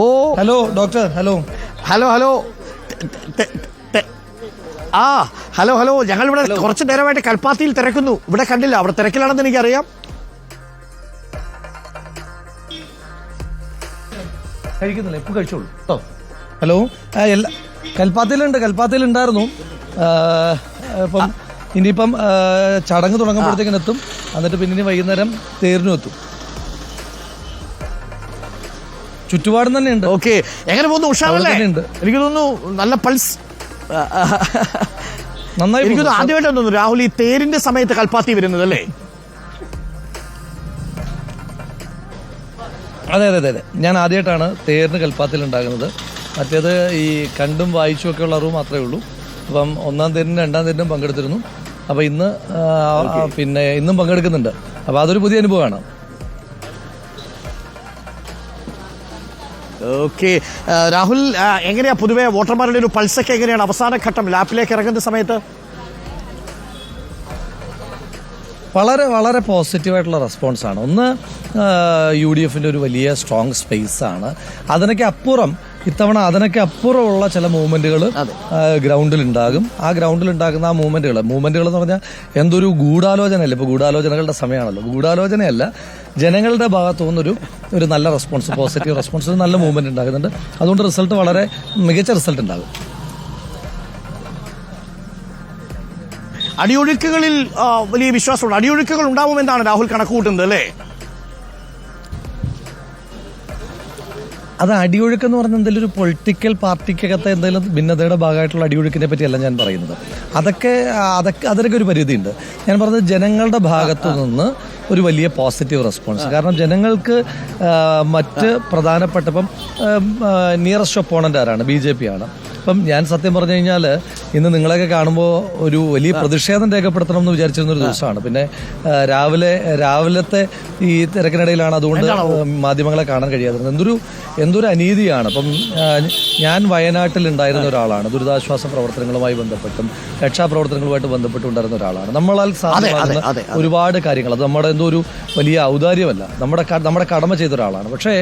ഓ. Hello doctor hello. Hello hello. ആ hello hello. ഞങ്ങൾ ഇവിടെ കുറച്ച് നേരമായിട്ട് കൽപ്പാത്തിയിൽ തിരക്കുന്നു. ഇവിടെ കണ്ടില്ല. അവിടെ തിരക്കിലാണെന്ന് എനിക്കറിയാം. കഴിക്കുന്നില്ല. ഇപ്പൊ കഴിച്ചോളൂ. കേട്ടോ ഹലോ. എല്ലാ കൽപ്പാത്തിയിലുണ്ട് കൽപ്പാത്തിയിലുണ്ടായിരുന്നു. ഇപ്പം ഇനിയിപ്പം ചടങ്ങ് തുടങ്ങുമ്പോഴത്തേക്കിനെത്തും. എന്നിട്ട് പിന്നെ ഇനി വൈകുന്നേരം തേരിനും എത്തും. ചുറ്റുപാടും തന്നെ ഉണ്ട്. ഓക്കെ എങ്ങനെ പോകുന്നു? ഉഷാറല്ലേ? എനിക്ക് തോന്നുന്നു നല്ല പൾസ്. നന്നായി എനിക്ക് ആദ്യമായിട്ടാണ് തോന്നുന്നു രാഹുൽ ഈ തേരിന്റെ സമയത്ത് കൽപ്പാത്തി വരുന്നത് അല്ലേ? അതെ അതെ അതെ അതെ. ഞാൻ ആദ്യമായിട്ടാണ് തേരിന് കൽപ്പാത്തിൽ ഉണ്ടാകുന്നത്. മറ്റേത് ഈ കണ്ടും വായിച്ചും ഒക്കെ ഉള്ള അറിവ് മാത്രമേ ഉള്ളൂ. അപ്പം ഒന്നാം തേരിനും രണ്ടാം തേരിനും പങ്കെടുത്തിരുന്നു. അപ്പം ഇന്ന് പിന്നെ ഇന്നും പങ്കെടുക്കുന്നുണ്ട്. അപ്പം അതൊരു പുതിയ അനുഭവമാണ്. ഓക്കെ രാഹുൽ എങ്ങനെയാ പൊതുവേ വോട്ടർമാരുടെ ഒരു പൾസൊക്കെ എങ്ങനെയാണ്? അവസാന ഘട്ടം ലാപ്പിലേക്ക് ഇറങ്ങുന്ന സമയത്ത്? വളരെ വളരെ പോസിറ്റീവായിട്ടുള്ള റെസ്പോൺസാണ്. ഒന്ന് യു ഡി എഫിന്റെ ഒരു വലിയ സ്ട്രോങ് സ്പേസ് ആണ് അതിനൊക്കെ അപ്പുറം ഇത്തവണ അതിനൊക്കെ അപ്പുറമുള്ള ചില മൂവ്മെന്റുകൾ ഗ്രൗണ്ടിൽ ഉണ്ടാകും ആ ഗ്രൗണ്ടിൽ ഉണ്ടാകുന്ന ആ മൂവ്മെന്റുകൾ മൂവ്മെന്റുകൾ എന്ന് പറഞ്ഞാൽ എന്തൊരു ഗൂഢാലോചനയല്ല? ഇപ്പോൾ ഗൂഢാലോചനകളുടെ സമയമാണല്ലോ. ഗൂഢാലോചനയല്ല ജനങ്ങളുടെ ഭാഗത്തു നിന്നൊരു ഒരു നല്ല റെസ്പോൺസ് പോസിറ്റീവ് റെസ്പോൺസ് ഒരു നല്ല മൂവ്മെന്റ് ഉണ്ടാകുന്നുണ്ട്. അതുകൊണ്ട് റിസൾട്ട് വളരെ മികച്ച റിസൾട്ട് ഉണ്ടാകും. അടിയൊഴുക്കുകളിൽ വലിയ വിശ്വാസമുണ്ട്. അടിയൊഴുക്കുകൾ ഉണ്ടാവുമെന്നാണ് രാഹുൽ കണക്കുകൂട്ടുന്നത് അല്ലേ? അത് അടിയൊഴുക്ക് എന്ന് പറഞ്ഞ എന്തെങ്കിലും ഒരു പൊളിറ്റിക്കൽ പാർട്ടിക്കകത്തെ എന്തെങ്കിലും ഭിന്നതയുടെ ഭാഗമായിട്ടുള്ള അടിയൊഴുക്കിനെ പറ്റിയല്ല ഞാൻ പറയുന്നത്. അതൊക്കെ അതൊക്കെ അതിനൊക്കെ ഒരു പരിധിയുണ്ട്. ഞാൻ പറഞ്ഞത് ജനങ്ങളുടെ ഭാഗത്തു നിന്ന് ഒരു വലിയ പോസിറ്റീവ് റെസ്പോൺസ് കാരണം ജനങ്ങൾക്ക് മറ്റ് പ്രധാനപ്പെട്ട ഇപ്പം നിയറസ്റ്റ് ഒപ്പോണന്റ് ആരാണ്? ബി ജെ പി ആണ്. അപ്പം ഞാൻ സത്യം പറഞ്ഞു കഴിഞ്ഞാൽ ഇന്ന് നിങ്ങളെയൊക്കെ കാണുമ്പോൾ ഒരു വലിയ പ്രതിഷേധം രേഖപ്പെടുത്തണം എന്ന് വിചാരിച്ചിരുന്ന ഒരു ദിവസമാണ്. പിന്നെ രാവിലെ രാവിലത്തെ ഈ തിരക്കിനിടയിലാണ് അതുകൊണ്ട് മാധ്യമങ്ങളെ കാണാൻ കഴിയാതിരുന്നത്. എന്തൊരു എന്തൊരു അനീതിയാണ്. അപ്പം ഞാൻ വയനാട്ടിൽ ഉണ്ടായിരുന്ന ഒരാളാണ്. ദുരിതാശ്വാസ പ്രവർത്തനങ്ങളുമായി ബന്ധപ്പെട്ടും രക്ഷാപ്രവർത്തനങ്ങളുമായിട്ട് ബന്ധപ്പെട്ടുണ്ടായിരുന്ന ഒരാളാണ്. നമ്മളാൽ സാധ്യമാകുന്ന ഒരുപാട് കാര്യങ്ങൾ. അത് നമ്മുടെ എന്തോ ഒരു വലിയ ഔദാര്യമല്ല. നമ്മുടെ നമ്മുടെ കടമ ചെയ്ത ഒരാളാണ്. പക്ഷേ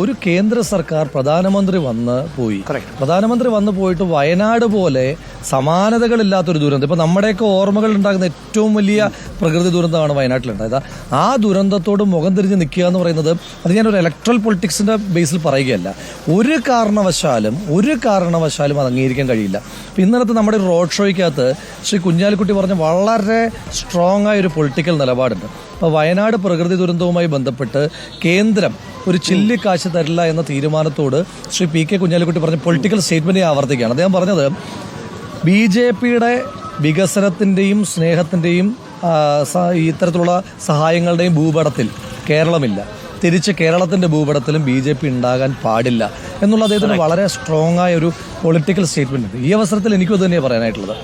ഒരു കേന്ദ്ര സർക്കാർ പ്രധാനമന്ത്രി വന്ന് പോയി. പ്രധാനമന്ത്രി വന്ന് പോയിട്ട് വയനാട് പോലെ സമാനതകളില്ലാത്തൊരു ദുരന്തം. ഇപ്പം നമ്മുടെയൊക്കെ ഓർമ്മകൾ ഉണ്ടാകുന്ന ഏറ്റവും വലിയ പ്രകൃതി ദുരന്തമാണ് വയനാട്ടിലുണ്ടായത്. ആ ദുരന്തത്തോട് മുഖം തിരിഞ്ഞ് നിൽക്കുക എന്ന് പറയുന്നത് അത് ഞാനൊരു ഇലക്ട്രൽ പൊളിറ്റിക്സിന്റെ ബേസിൽ പറയുകയല്ല. ഒരു കാരണവശാലും ഒരു കാരണവശാലും അത് അംഗീകരിക്കാൻ കഴിയില്ല. ഇന്നലത്തെ നമ്മുടെ റോഡ് ഷോയ്ക്കകത്ത് ശ്രീ കുഞ്ഞാലിക്കുട്ടി പറഞ്ഞ വളരെ സ്ട്രോങ് ആയ ഒരു പൊളിറ്റിക്കൽ നിലപാടുണ്ട്. അപ്പോൾ വയനാട് പ്രകൃതി ദുരന്തവുമായി ബന്ധപ്പെട്ട് കേന്ദ്രം ഒരു ചില്ലിക്കാശ് തരില്ല എന്ന തീരുമാനത്തോട് ശ്രീ പി കെ കുഞ്ഞാലിക്കുട്ടി പറഞ്ഞ പൊളിറ്റിക്കൽ സ്റ്റേറ്റ്മെന്റ് ആവർത്തിക്കുകയാണ്. അദ്ദേഹം പറഞ്ഞത് ബി ജെ പിയുടെ വികസനത്തിന്റെയും സ്നേഹത്തിന്റെയും ഇത്തരത്തിലുള്ള സഹായങ്ങളുടെയും ഭൂപടത്തിൽ കേരളമില്ല. തിരിച്ച് കേരളത്തിന്റെ ഭൂപടത്തിലും ബി ജെ പി ഉണ്ടാകാൻ പാടില്ല എന്നുള്ള അദ്ദേഹത്തിന് വളരെ സ്ട്രോങ് ആയ ഒരു പൊളിറ്റിക്കൽ സ്റ്റേറ്റ്മെന്റ് ഉണ്ട്. ഈ അവസരത്തിൽ എനിക്കും അത് തന്നെയാണ് പറയാനായിട്ടുള്ളത്.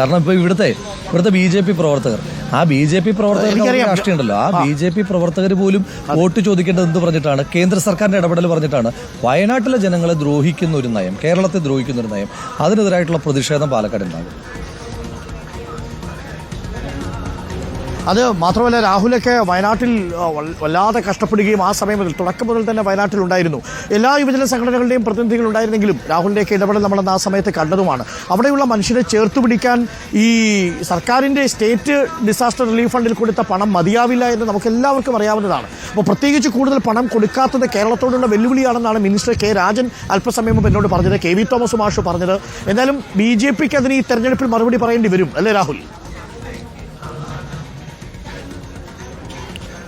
കാരണം ഇപ്പൊ ഇവിടുത്തെ ഇവിടുത്തെ ബി ജെ പി പ്രവർത്തകർ. ആ ബി ജെ പി പ്രവർത്തകർ രാഷ്ട്രീയമുണ്ടല്ലോ. ആ ബി ജെ പി പ്രവർത്തകർ പോലും വോട്ട് ചോദിക്കേണ്ടത് എന്ത് പറഞ്ഞിട്ടാണ്? കേന്ദ്ര സർക്കാരിന്റെ ഇടപെടൽ പറഞ്ഞിട്ടാണ്. വയനാട്ടിലെ ജനങ്ങളെ ദ്രോഹിക്കുന്ന ഒരു നയം കേരളത്തെ ദ്രോഹിക്കുന്ന ഒരു നയം അതിനെതിരായിട്ടുള്ള പ്രതിഷേധം പാലക്കാട് ഉണ്ടാകും അത് മാത്രമല്ല രാഹുലൊക്കെ വയനാട്ടിൽ വല്ലാതെ കഷ്ടപ്പെടുകയും ആ സമയം മുതൽ തുടക്കം മുതൽ തന്നെ വയനാട്ടിൽ ഉണ്ടായിരുന്നു എല്ലാ യുവജന സംഘടനകളുടെയും പ്രതിനിധികൾ ഉണ്ടായിരുന്നെങ്കിലും രാഹുലിന്റെയൊക്കെ ഇടപെടൽ നമ്മളന്ന് ആ സമയത്ത് കണ്ടതുമാണ്. അവിടെയുള്ള മനുഷ്യരെ ചേർത്ത് പിടിക്കാൻ ഈ സർക്കാരിന്റെ സ്റ്റേറ്റ് ഡിസാസ്റ്റർ റിലീഫ് ഫണ്ടിൽ കൊടുത്ത പണം മതിയാവില്ല എന്ന് നമുക്ക് എല്ലാവർക്കും അറിയാവുന്നതാണ്. അപ്പോൾ പ്രത്യേകിച്ച് കൂടുതൽ പണം കൊടുക്കാത്തത് കേരളത്തോടുള്ള വെല്ലുവിളിയാണെന്നാണ് മിനിസ്റ്റർ കെ രാജൻ അല്പസമയം മുമ്പ് എന്നോട് പറഞ്ഞത് കെ വി തോമസ് മാഷു പറഞ്ഞത്. എന്തായാലും ബി ജെ പിക്ക് അതിന് ഈ തെരഞ്ഞെടുപ്പിൽ മറുപടി പറയേണ്ടി വരും അല്ലേ രാഹുൽ?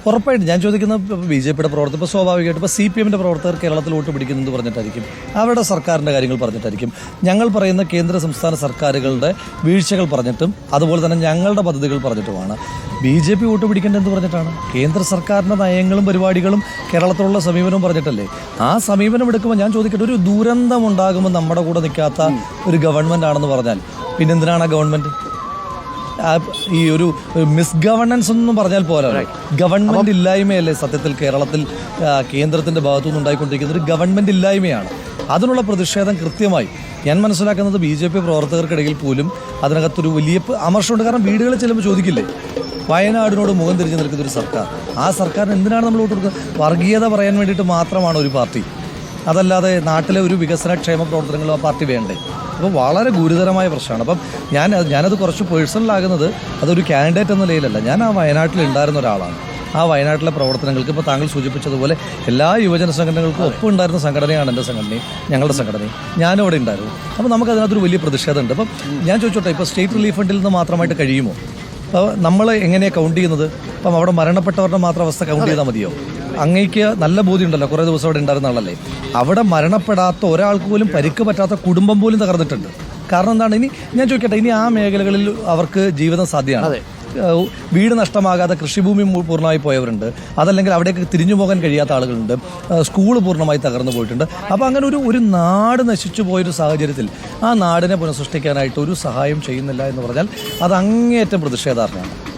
ഉറപ്പായിട്ടും ഞാൻ ചോദിക്കുന്ന ബി ജെ പിയുടെ പ്രവർത്തകർ ഇപ്പോൾ സ്വാഭാവികമായിട്ട് ഇപ്പോൾ സി പി എമ്മിന്റെ പ്രവർത്തകർ കേരളത്തിൽ വോട്ട് പിടിക്കുന്നത് പറഞ്ഞിട്ടായിരിക്കും. അവരുടെ സർക്കാരിന്റെ കാര്യങ്ങൾ പറഞ്ഞിട്ടായിരിക്കും. ഞങ്ങൾ പറയുന്ന കേന്ദ്ര സംസ്ഥാന സർക്കാരുകളുടെ വീഴ്ചകൾ പറഞ്ഞിട്ടും അതുപോലെ തന്നെ ഞങ്ങളുടെ പദ്ധതികൾ പറഞ്ഞിട്ടുമാണ്. ബി ജെ പി വോട്ട് പിടിക്കേണ്ടത് എന്ത് പറഞ്ഞിട്ടാണ്. കേന്ദ്ര സർക്കാരിന്റെ നയങ്ങളും പരിപാടികളും കേരളത്തിലുള്ള സമീപനവും പറഞ്ഞിട്ടല്ലേ? ആ സമീപനം എടുക്കുമ്പോൾ ഞാൻ ചോദിക്കട്ടെ ഒരു ദുരന്തം ഉണ്ടാകുമ്പോൾ നമ്മുടെ കൂടെ നിൽക്കാത്ത ഒരു ഗവൺമെന്റ് ആണെന്ന് പറഞ്ഞാൽ പിന്നെന്തിനാണ് ആ ഗവൺമെന്റ് ഈ ഒരു മിസ് ഗവർണൻസ് ഒന്നും പറഞ്ഞാൽ പോരാ. ഗവൺമെന്റ് ഇല്ലായ്മയല്ലേ സത്യത്തിൽ കേരളത്തിൽ കേന്ദ്രത്തിന്റെ ഭാഗത്തുനിന്ന് ഉണ്ടായിക്കൊണ്ടിരിക്കുന്ന ഒരു ഗവൺമെന്റ് ഇല്ലായ്മയാണ്. അതിനുള്ള പ്രതിഷേധം കൃത്യമായി. ഞാൻ മനസ്സിലാക്കുന്നത് ബി ജെ പി പ്രവർത്തകർക്കിടയിൽ പോലും അതിനകത്തൊരു വലിയ അമർഷമുണ്ട്. കാരണം വീടുകളിൽ ചെല്ലുമ്പോൾ ചോദിക്കില്ലേ? വയനാടിനോട് മുഖം തിരിഞ്ഞു നിൽക്കുന്ന ഒരു സർക്കാർ. ആ സർക്കാരിന് എന്തിനാണ് നമ്മൾ വോട്ട് കൊടുക്കുന്നത് വർഗീയത പറയാൻ വേണ്ടിയിട്ട് മാത്രമാണ് ഒരു പാർട്ടി. അതല്ലാതെ നാട്ടിലെ ഒരു വികസന ക്ഷേമ പ്രവർത്തനങ്ങളും ആ പാർട്ടി വേണ്ടേ? അപ്പോൾ വളരെ ഗുരുതരമായ പ്രശ്നമാണ്. അപ്പം ഞാൻ ഞാനത് കുറച്ച് പേഴ്സണലാകുന്നത് അതൊരു കാൻഡിഡേറ്റ് എന്ന നിലയിലല്ല. ഞാൻ ആ വയനാട്ടിൽ ഉണ്ടായിരുന്ന ഒരാളാണ്. ആ വയനാട്ടിലെ പ്രവർത്തനങ്ങൾക്ക് ഇപ്പോൾ താങ്കൾ സൂചിപ്പിച്ചതുപോലെ എല്ലാ യുവജന സംഘടനകൾക്കും ഒപ്പം ഉണ്ടായിരുന്ന സംഘടനയാണ് എന്റെ സംഘടനയും ഞങ്ങളുടെ സംഘടനയും. ഞാനും അവിടെ ഉണ്ടായിരുന്നു. അപ്പോൾ നമുക്ക് അതിനകത്തൊരു വലിയ പ്രതിഷേധമുണ്ട്. അപ്പം ഞാൻ ചോദിച്ചോട്ടെ ഇപ്പോൾ സ്റ്റേറ്റ് റിലീഫ് ഫണ്ടിൽ നിന്ന് മാത്രമായിട്ട് കഴിയുമോ? അപ്പോൾ നമ്മൾ എങ്ങനെയാണ് കൗണ്ട് ചെയ്യുന്നത്? അപ്പം അവിടെ മരണപ്പെട്ടവരുടെ മാത്രം അവസ്ഥ കൗണ്ട് ചെയ്താൽ മതിയോ? അങ്ങേക്ക് നല്ല ബോധ്യമുണ്ടല്ലോ. കുറേ ദിവസം അവിടെ ഉണ്ടായിരുന്ന ആളല്ലേ? അവിടെ മരണപ്പെടാത്ത ഒരാൾക്ക് പോലും പരിക്ക് പറ്റാത്ത കുടുംബം പോലും തകർന്നിട്ടുണ്ട്. കാരണം എന്താണ്? ഇനി ഞാൻ ചോദിക്കട്ടെ ഇനി ആ മേഖലകളിൽ അവർക്ക് ജീവിതം സാധ്യമാണ്. വീട് നഷ്ടമാകാതെ കൃഷിഭൂമി പൂർണമായി പോയവരുണ്ട്. അതല്ലെങ്കിൽ അവിടേക്ക് തിരിഞ്ഞു പോകാൻ കഴിയാത്ത ആളുകളുണ്ട്. സ്കൂൾ പൂർണമായി തകർന്നു പോയിട്ടുണ്ട്. അപ്പോൾ അങ്ങനെ ഒരു ഒരു നാട് നശിച്ചു പോയൊരു സാഹചര്യത്തിൽ ആ നാടിനെ പുനഃസൃഷ്ടിക്കാനായിട്ട് ഒരു സഹായം ചെയ്യുന്നില്ല എന്ന് പറഞ്ഞാൽ അത് അങ്ങേയറ്റം പ്രതിഷേധാർഹമാണ്.